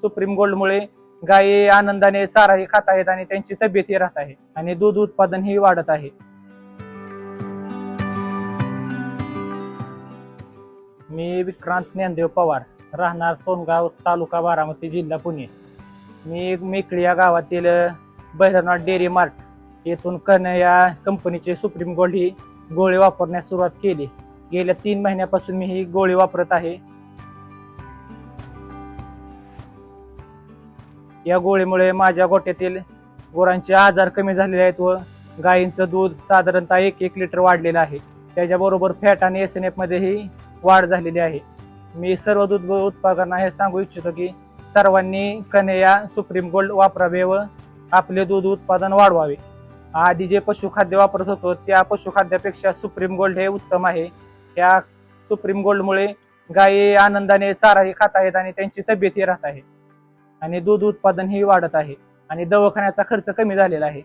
Supreme गोल्डमुळे गायी आनंदाने चाराही खात आहेत आणि त्यांची तब्येतही राहत आहे आणि दूध उत्पादनही वाढत आहे. मी विक्रांत ज्ञानदेव पवार राहणार सोनगाव तालुका बारामती जिल्हा पुणे. मी मेकळी या गावातील बैरनाथ डेअरी मार्ट येथून कन या कंपनीचे सुप्रीम गोल्ड ही गोळी वापरण्यास सुरुवात केली. गेल्या तीन महिन्यापासून मी ही गोळी वापरत आहे. या गोळीमुळे माझ्या गोट्यातील गुरांचे आजार कमी झालेले आहेत व गायींचं दूध साधारणतः एक एक लिटर वाढलेलं आहे. त्याच्याबरोबर फॅट आणि एस एन एफमध्येही वाढ झालेली आहे. मी सर्व दूध उत्पादकांना हे सांगू इच्छितो की सर्वांनी कन्हैया सुप्रीम गोल्ड वापरावे व आपले दूध उत्पादन वाढवावे. आधी जे पशुखाद्य वापरत होतो त्या पशुखाद्यापेक्षा सुप्रीम गोल्ड हे उत्तम आहे. त्या सुप्रीम गोल्डमुळे गायी आनंदाने चाराही खात आहेत आणि त्यांची तब्येतही राहत आहे. आणि दूध उत्पादनही वाढत आहे आणि दवाखान्याचा खर्च कमी झालेला आहे.